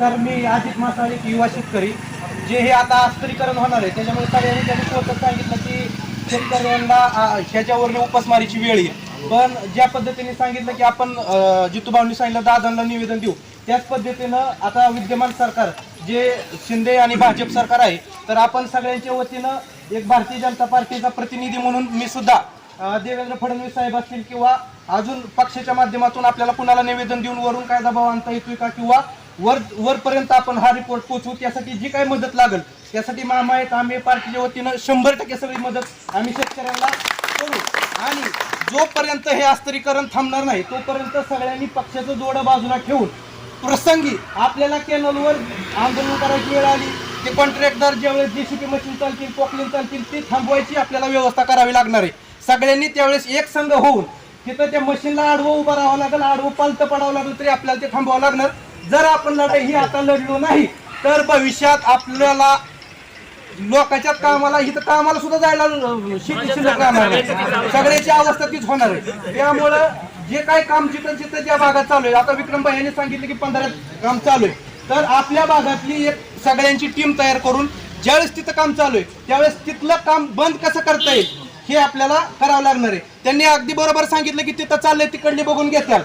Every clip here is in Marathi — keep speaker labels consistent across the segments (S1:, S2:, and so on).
S1: तर मी अजित मासाळे युवा शेतकरी जे हे आता अस्त्रीकरण होणार आहे. त्याच्यामुळे सगळ्यांनी त्यांनी स्वतः सांगितलं की शेतकऱ्यांना आ, उपासमारीची वेळ येईल. पण ज्या पद्धतीने सांगितलं की आपण अ, जितूभाऊंनी सांगितलं दादांना निवेदन देऊ. त्याच पद्धतीनं आता विद्यमान सरकार जे शिंदे आणि भाजप सरकार आहे तर आपण सगळ्यांच्या वतीनं एक भारतीय जनता पार्टीचा प्रतिनिधी म्हणून मी सुद्धा देवेंद्र फडणवीस साहेब असतील किंवा अजून पक्षाच्या माध्यमातून आपल्याला कुणाला निवेदन देऊन वरून काय दबाव आणता येतोय का किंवा वर वरपर्यंत आपण हा रिपोर्ट पोहोचवू. त्यासाठी जी काही मदत लागेल त्यासाठी मामा आहेत आम्ही पार्टीच्या वतीनं शंभर टक्के सगळी मदत आम्ही शेतकऱ्यांना करू. आणि जोपर्यंत हे अस्तरीकरण थांबणार नाही तोपर्यंत सगळ्यांनी पक्षाचं जोडं बाजूला ठेवून प्रसंगी आपल्याला कॅनलवर आंदोलन करायची वेळ आली. ते कॉन्ट्रॅक्टर ज्यावेळेस जेसीपी मशीन चालतील पॉकलिन चालतील ती थांबवायची आपल्याला व्यवस्था करावी लागणार आहे. सगळ्यांनी त्यावेळेस एक संघ होऊन तिथं त्या मशीनला आडवं उभं राहावं लागेल आडवं पालतं पडावं लागलं तरी आपल्याला ते थांबवावं लागणार. जर आपण लढाई ही आता लढलो नाही तर भविष्यात आपल्याला लोकांच्या कामाला इथं कामाला सुद्धा जायला शेती शिल्लक राहणार नाही. सगळ्याची अवस्था तीच होणार आहे. त्यामुळं जे काही काम जिथं जिथं ज्या भागात चालू आहे आता विक्रम भाई यांनी सांगितलं की पंधरा काम चालू आहे. तर आपल्या भागातली एक सगळ्यांची टीम तयार करून ज्यावेळेस तिथं काम चालू आहे त्यावेळेस तिथलं काम बंद कसं करता येईल? हे आपल्याला करावं लागणार आहे. त्यांनी अगदी बरोबर सांगितलं की तिथं चाललंय तिकडली बघून घेताल.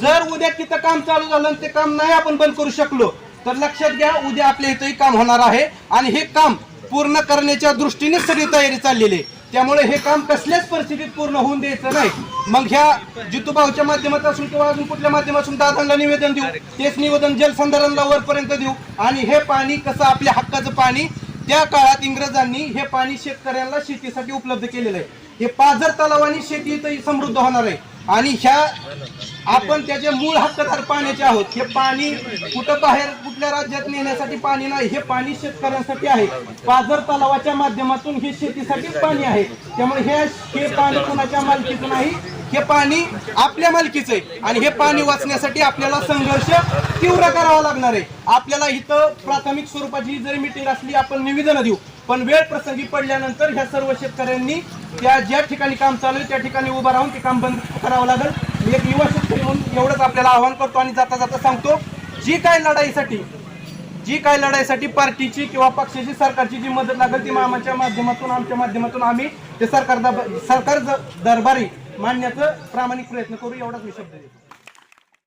S1: जर उद्या तिथं काम चालू झालं ते काम नाही आपण बंद करू शकलो तर लक्षात घ्या उद्या आपल्या इथंही काम होणार आहे आणि हे काम पूर्ण करण्याच्या दृष्टीने सगळी तयारी चाललेली आहे. त्यामुळे हे काम कसल्याच परिस्थितीत पूर्ण होऊन द्यायचं नाही. मग ह्या जितूभाऊच्या माध्यमातून किंवा अजून कुठल्या माध्यमातून दादांना निवेदन देऊ तेच निवेदन जलसंधारणला वरपर्यंत देऊ आणि हे पाणी कसं आपल्या हक्काचं पाणी त्या काळात इंग्रजांनी हे पाणी शेतकऱ्यांना शेतीसाठी उपलब्ध केलेलं आहे. हे पाझर तलावानी शेती इथं समृद्ध होणार आहे. आणि ह्या आपण त्याचे मूळ हक्कदार पाण्याचे आहोत. हे पाणी कुठं बाहेर कुठल्या राज्यात नेण्यासाठी पाणी नाही हे पाणी शेतकऱ्यांसाठी आहे. पाझर तलावाच्या माध्यमातून हे शेतीसाठीच पाणी आहे. त्यामुळे हे पाणी कुणाच्या मालकीचं नाही हे पाणी आपल्या मालकीचं आहे. आणि हे पाणी वाचण्यासाठी आपल्याला संघर्ष तीव्र करावा लागणार आहे. आपल्याला इथं प्राथमिक स्वरूपाची जरी मिटिंग असली आपण निवेदन देऊ. पण वेळ प्रसंगी पडल्यानंतर ह्या सर्व शेतकऱ्यांनी त्या ज्या ठिकाणी काम चालू आहे त्या ठिकाणी उभं राहून ते काम बंद करावं लागेल. एक युवा शेतकरी म्हणून एवढंच आपल्याला आवाहन करतो आणि जाता जाता सांगतो जी काय लढाईसाठी जी काय लढाईसाठी पार्टीची किंवा पक्षाची सरकारची जी मदत लागेल ती मामाच्या माध्यमातून आमच्या माध्यमातून आम्ही ते सरकार सरकार दरबारी मांडण्याचा प्रामाणिक प्रयत्न करू एवढाच मी शब्द देतो.